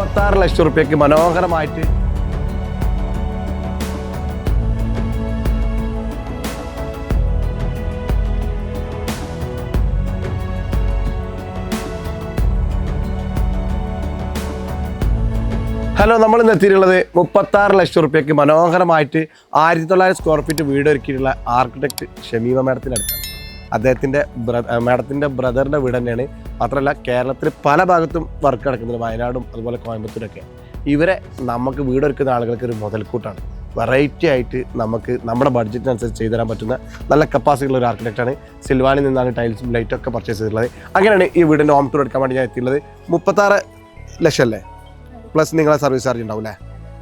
മുപ്പത്തി ആറ് ലക്ഷം റുപ്യക്ക് മനോഹരമായിട്ട് ഹലോ നമ്മൾ ഇന്ന് എത്തിയിട്ടുള്ളത് മുപ്പത്താറ് ലക്ഷം റുപ്യക്ക് മനോഹരമായിട്ട് ആയിരത്തി തൊള്ളായിരം സ്ക്വയർ ഫീറ്റ് വീട് ഒരുക്കിയിട്ടുള്ള ആർക്കിടെക്ട് ഷമീമ മാഡത്തിന്റെ അദ്ദേഹത്തിന്റെ മാഡത്തിന്റെ ബ്രദറിന്റെ വീട് തന്നെയാണ്. മാത്രമല്ല കേരളത്തിൽ പല ഭാഗത്തും വർക്ക് നടക്കുന്നുണ്ട്. വയനാടും അതുപോലെ കോയമ്പത്തൂരൊക്കെ. ഇവരെ നമുക്ക് വീടൊരുക്കുന്ന ആളുകൾക്ക് ഒരു മുതൽക്കൂട്ടാണ്. വെറൈറ്റി ആയിട്ട് നമുക്ക് നമ്മുടെ ബഡ്ജറ്റിനനുസരിച്ച് ചെയ്തു തരാൻ പറ്റുന്ന നല്ല കപ്പാസിറ്റിയുള്ള ഒരു ആർക്കിടെക്റ്റാണ് സിൽവാനിൽ നിന്നാണ് ടൈൽസും ലൈറ്റും ഒക്കെ പർച്ചേസ് ചെയ്തിട്ടുള്ളത്. അങ്ങനെയാണ് ഈ വീടിന്റെ ഹോം ടൂർ എടുക്കാൻ വേണ്ടി ഞാൻ എത്തിയുള്ളത് മുപ്പത്താറ് ലക്ഷം അല്ലേ? പ്ലസ് നിങ്ങളെ സർവീസ് ചാർജ് ഉണ്ടാവും അല്ലേ?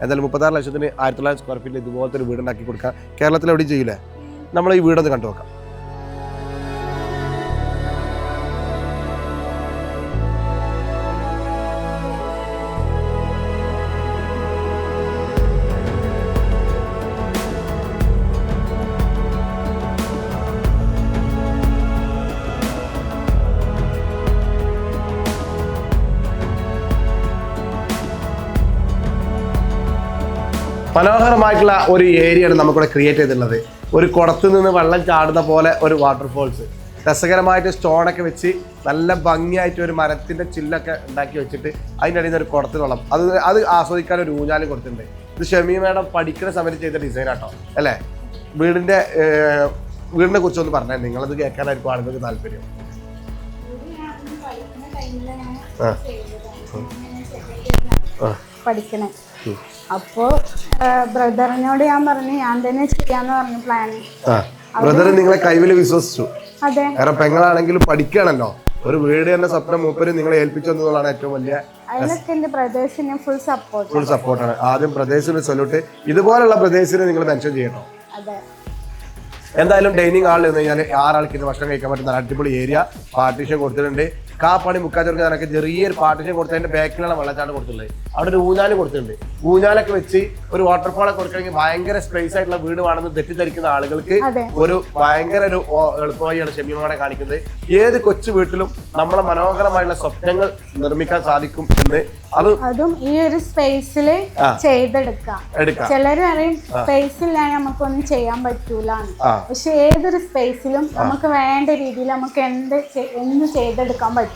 എന്തായാലും മുപ്പത്താറ് ലക്ഷത്തിന് ആയിരത്തി തൊള്ളായിരം സ്ക്വയർ ഫീറ്റിൽ ഇതുപോലത്തെ ഒരു വീട് ഉണ്ടാക്കി കൊടുക്കാം കേരളത്തിൽ എവിടെയും ചെയ്യില്ലേ നമ്മൾ ഈ വീടൊന്ന് കണ്ടു നോക്കാം മനോഹരമായിട്ടുള്ള ഒരു ഏരിയയാണ് നമുക്കിവിടെ ക്രിയേറ്റ് ചെയ്തിട്ടുള്ളത്. ഒരു കുടത്ത് നിന്ന് വെള്ളം ചാടുന്ന പോലെ ഒരു വാട്ടർഫോൾസ് രസകരമായിട്ട് സ്റ്റോണൊക്കെ വെച്ച് നല്ല ഭംഗിയായിട്ട് ഒരു മരത്തിന്റെ ചില്ലൊക്കെ ഉണ്ടാക്കി വെച്ചിട്ട് അതിന്റെ അടിയിൽ നിന്ന് ഒരു കുടത്തിൽ വെള്ളം. അത് അത് ആസ്വദിക്കാൻ ഒരു ഊഞ്ഞാൽ കൊടുത്തിട്ടുണ്ട്. ഇത് ഷമി മേഡം പഠിക്കുന്ന സമയത്ത് ചെയ്ത ഡിസൈൻ ആട്ടോ. അല്ലേ? വീടിന്റെ വീടിനെ കുറിച്ചൊന്ന് പറഞ്ഞേ. നിങ്ങളത് കേൾക്കാനായിരിക്കും ആളുകൾക്ക് താല്പര്യം. പഠിക്കണേ. അപ്പോ ബ്രദറിനോട് ഞാൻ പറഞ്ഞു ഞാൻ തന്നെ ചെയ്യാന്ന് പറഞ്ഞു പ്ലാൻ ബ്രദർ നിങ്ങളെ കൈവിൽ വിശ്വസിച്ചു. അതെ. കാരണം പെങ്ങളാണെങ്കിലും പഠിക്കണല്ലോ ഒരു വീട് തന്നെ സ്വപ്നം മൂപ്പര് നിങ്ങളെ ഏൽപ്പിച്ചു എന്നുള്ളതാണ് ഏറ്റവും വലിയ എന്റെ ഫുൾ സപ്പോർട്ട് ഫുൾ സപ്പോർട്ടാണ് ആദ്യം പ്രദേശത്തിന് സൊല്യൂട്ട് ഇതുപോലുള്ള പ്രദേശത്തിന് നിങ്ങൾ മെൻഷൻ ചെയ്യണം അതെ. എന്തായാലും ഡൈനിങ് ഹാളിൽ നിന്ന് കഴിഞ്ഞാൽ ആറാൾക്ക് ഇന്ന് ഭക്ഷണം കഴിക്കാൻ പറ്റുന്ന അടിപൊളി ഏരിയ പാർട്ടീഷൻ കൊടുത്തിട്ടുണ്ട്. കാപ്പാടി മുക്കാച്ചോർക്ക് ഞാനൊക്കെ ചെറിയൊരു പാർട്ടീഷൻ കൊടുത്തതിന്റെ ബാക്കിലാണ് വെള്ളച്ചാട്ടം കൊടുത്തിട്ടുള്ളത്. അവിടെ ഒരു ഊഞ്ഞാൽ കൊടുത്തിട്ടുണ്ട്. ഊഞ്ഞാലൊക്കെ വെച്ച് ഒരു വാട്ടർഫാളൊക്കെ കൊടുക്കണമെങ്കിൽ ഭയങ്കര സ്പേസ് ആയിട്ടുള്ള വീട് വേണമെന്ന് തെറ്റിദ്ധരിക്കുന്ന ആളുകൾക്ക് ഒരു ഭയങ്കര ഒരു എളുപ്പമായാണ് ഷെമിയോടെ കാണിക്കുന്നത്. ഏത് കൊച്ചു വീട്ടിലും നമ്മളെ മനോഹരമായിട്ടുള്ള സ്വപ്നങ്ങൾ നിർമ്മിക്കാൻ സാധിക്കും എന്ന് അത് അതും ഈ ഒരു സ്പേസിൽ. ചെയ്തെടുക്കാം ചിലർ ചിലര് പറയും സ്പേസില്ല നമുക്കൊന്നും ചെയ്യാൻ പറ്റൂല. പക്ഷെ ഏതൊരു സ്പേസിലും നമുക്ക് വേണ്ട രീതിയിൽ നമുക്ക് എന്ത് എന്ത് ചെയ്തെടുക്കാൻ പറ്റും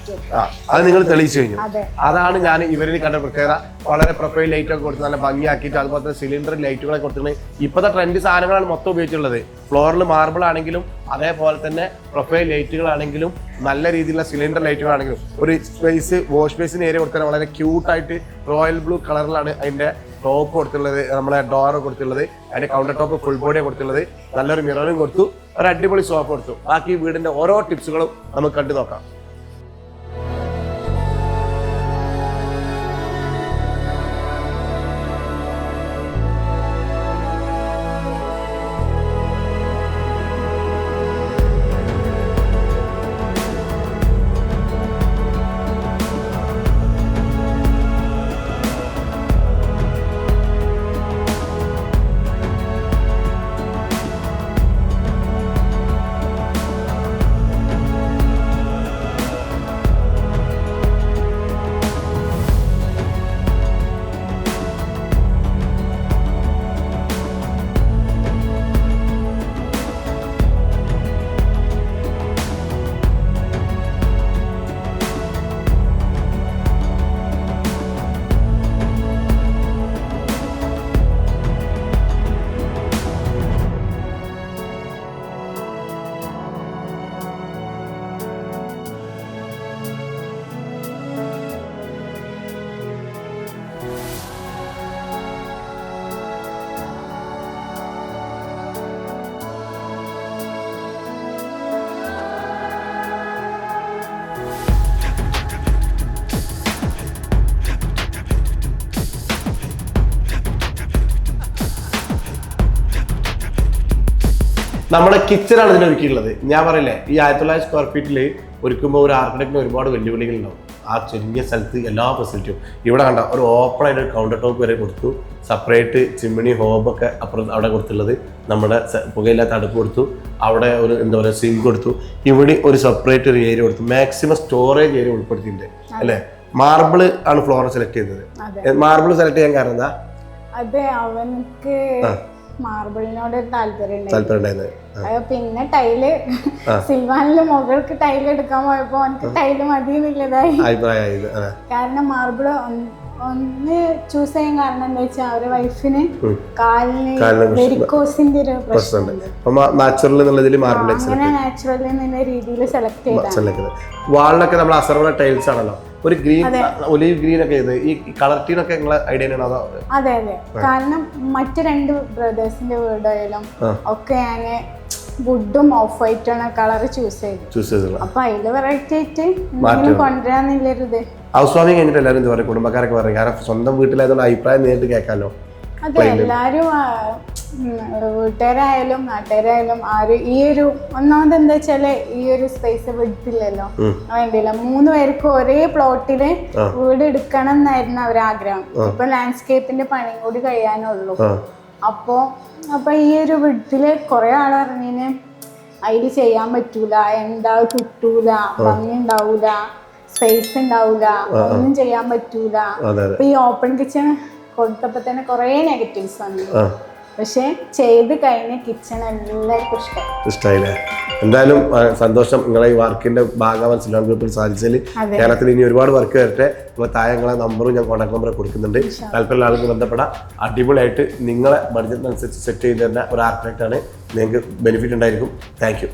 അത് നിങ്ങൾ തെളിയിച്ചു കഴിഞ്ഞു. അതാണ് ഞാൻ ഇവരിൽ കണ്ട പ്രത്യേകത. വളരെ പ്രൊഫൈൽ ലൈറ്റ് ഒക്കെ കൊടുത്ത് നല്ല ഭംഗിയാക്കിയിട്ട് അതുപോലെ തന്നെ സിലിണ്ടർ ലൈറ്റുകളെ കൊടുത്തിട്ടുണ്ട് ഇപ്പോഴത്തെ ട്രെൻഡ് സാധനങ്ങളാണ് മൊത്തം ഉപയോഗിച്ചിട്ടുള്ളത്. ഫ്ലോറിൽ മാർബിൾ ആണെങ്കിലും അതേപോലെ തന്നെ പ്രൊഫൈൽ ലൈറ്റുകളാണെങ്കിലും നല്ല രീതിയിലുള്ള സിലിണ്ടർ ലൈറ്റുകളാണെങ്കിലും ഒരു സ്പേസ് വാഷ് ബേസിന് ഏരിയ കൊടുത്താൽ വളരെ ക്യൂട്ടായിട്ട് റോയൽ ബ്ലൂ കളറിലാണ് അതിന്റെ ടോപ്പ് കൊടുത്തിട്ടുള്ളത് നമ്മളെ ഡോർ കൊടുത്തിട്ടുള്ളത് അതിന്റെ കൗണ്ടർ ടോപ്പ് ഫുൾ ബോഡിയാണ് കൊടുത്തിട്ടുള്ളത്. നല്ലൊരു മിററും കൊടുത്തു ഒരു അടിപൊളി സോഫ കൊടുത്തു. ബാക്കി വീടിന്റെ ഓരോ ടിപ്സുകളും നമുക്ക് കണ്ടു നോക്കാം. നമ്മുടെ കിച്ചണാണ് ഇതിന് ഒരുക്കിയിട്ടുള്ളത്. ഞാൻ പറയില്ലേ ഈ ആയിരത്തി തൊള്ളായിരം സ്ക്വയർ ഫീറ്റിൽ ഒരുക്കുമ്പോൾ ഒരു ആർക്കിടെക്റ്റിന് ഒരുപാട് വെല്ലുവിളികൾ ഉണ്ടാവും. ആ ചെറിയ സ്ഥലത്ത് എല്ലാ ഫെസിലിറ്റിയും ഇവിടെ കണ്ട ഒരു ഓപ്പൺ ആയിട്ട് ഒരു കൗണ്ടർ ടോപ്പ് വരെ കൊടുത്തു. സെപ്പറേറ്റ് ചിമ്മിണി ഹോബൊക്കെ അപ്പുറം അവിടെ കൊടുത്തുള്ളത് നമ്മുടെ പുകയില്ലാത്ത അടുപ്പ് കൊടുത്തു. അവിടെ ഒരു എന്താ പറയുക സിങ്ക് കൊടുത്തു. ഇവിടെ ഒരു സെപ്പറേറ്റ് ഒരു ഏരിയ കൊടുത്തു. മാക്സിമം സ്റ്റോറേജ് ഏരിയ ഉൾപ്പെടുത്തിയിട്ടുണ്ട്. അല്ലേ? മാർബിൾ ആണ് ഫ്ലോർ സെലക്ട് ചെയ്തത്. മാർബിൾ സെലക്ട് ചെയ്യാൻ കാരണം എന്താ? അതെ അവനക്ക് മാർബിളിനോട് ഒരു താല്പര്യം താല്പര്യം പിന്നെ ടൈൽ സിൽവാനിൽ മുകൾക്ക് ടൈൽ എടുക്കാൻ പോയപ്പോ എനിക്ക് ടൈൽ മതി എന്നുള്ളതായി കാരണം മാർബിൾ ഒന്ന് ചൂസ് ചെയ്യാൻ കാരണം എന്താ വെച്ചാൽ അവരെ വൈഫിന് കാലിന്. വെരിക്കോസിന്റെ ഒരു പ്രശ്നം പ്രശ്നമുണ്ട്. അങ്ങനെ നാച്ചുറൽ എന്നുള്ള രീതിയിൽ സെലക്ട് ചെയ്തത്. വാളിലൊക്കെ നമ്മൾ അസർവ ടൈൽസ് ആണല്ലോ. ഒരു ഗ്രീൻ ഒലീവ് ഗ്രീൻ ഒക്കെ ഇത് ഈ കളർ ടീനൊക്കെ നിങ്ങളെ ഐഡിയ ആണോ അതോ? അതെ അതെ. കാരണം മറ്റു രണ്ട് ബ്രദേഴ്സിന്റെ വീടായാലും. ഒക്കെ ഞാൻ വുഡും ഓഫ് വൈറ്റാണ് കളർ ചൂസ് ചെയ്തത്. ചൂസ് ചെയ്തിട്ടുള്ള അപ്പൊ അതിൽ വെറൈറ്റി ആയിട്ട് എന്തെങ്കിലും കൊണ്ടുവരാന്നില്ലരുത്. ഹൗസ് വാമിങ് കഴിഞ്ഞിട്ട് എല്ലാവരും എന്താ പറയുക കുടുംബക്കാരൊക്കെ പറയും കാരണം സ്വന്തം വീട്ടിലായതുകൊണ്ട് അഭിപ്രായം നേരിട്ട് കേൾക്കാമല്ലോ അതെ എല്ലാരും വീട്ടുകാരായാലും നാട്ടുകാരായാലും ആര് ഈ ഒരു ഒന്നാമത് എന്താ വെച്ചാൽ ഈ ഒരു സ്പേസ് വിട്ടില്ലല്ലോ. വേണ്ടില്ല വേണ്ടിയില്ല. മൂന്ന് പേർക്ക് ഒരേ പ്ലോട്ടിൽ വീട് എടുക്കണം എന്നായിരുന്നു ആഗ്രഹം. ഇപ്പൊ ലാൻഡ്സ്കേപ്പിന്റെ പണിയും കൂടി കഴിയാനുള്ളൂ. അപ്പോ അപ്പൊ ഈ ഒരു വീട്ടിൽ കുറെ ആൾ പറഞ്ഞിന് അതിൽ ചെയ്യാൻ പറ്റൂല എന്താ കിട്ടൂല ഭംഗി ഉണ്ടാവൂല സ്പേസ് ഉണ്ടാവൂല ഒന്നും ചെയ്യാൻ പറ്റൂല. ഈ ഓപ്പൺ കിച്ചൺ കൊടുത്തപ്പോ തന്നെ കുറെ നെഗറ്റീവ്സ് വന്നു. പക്ഷെ ചെയ്ത് കഴിഞ്ഞ കിച്ചൺ എല്ലാവർക്കും ഇഷ്ടം ഇഷ്ടമായില്ലേ എന്തായാലും സന്തോഷം നിങ്ങളെ ഈ വർക്കിന്റെ ഭാഗമാവാൻ സിലോൺ ഗ്രൂപ്പിൽ സാധിച്ചതിൽ കേരളത്തിൽ ഇനി ഒരുപാട് വർക്ക് വരട്ടെ. അപ്പോൾ താഴെ നിങ്ങളെ നമ്പറും ഞാൻ കോൺടാക്ട് നമ്പർ കൊടുക്കുന്നുണ്ട്. താല്പര്യമുള്ള ആൾക്ക് ബന്ധപ്പെടാം. അടിപൊളിയായിട്ട് നിങ്ങളെ ബഡ്ജറ്റിനനുസരിച്ച് സെറ്റ് ചെയ്ത് തരുന്ന ഒരു ആർക്കിടെക്റ്റ് ആണ്. നിങ്ങൾക്ക് ബെനിഫിറ്റ് ഉണ്ടായിരിക്കും. Thank you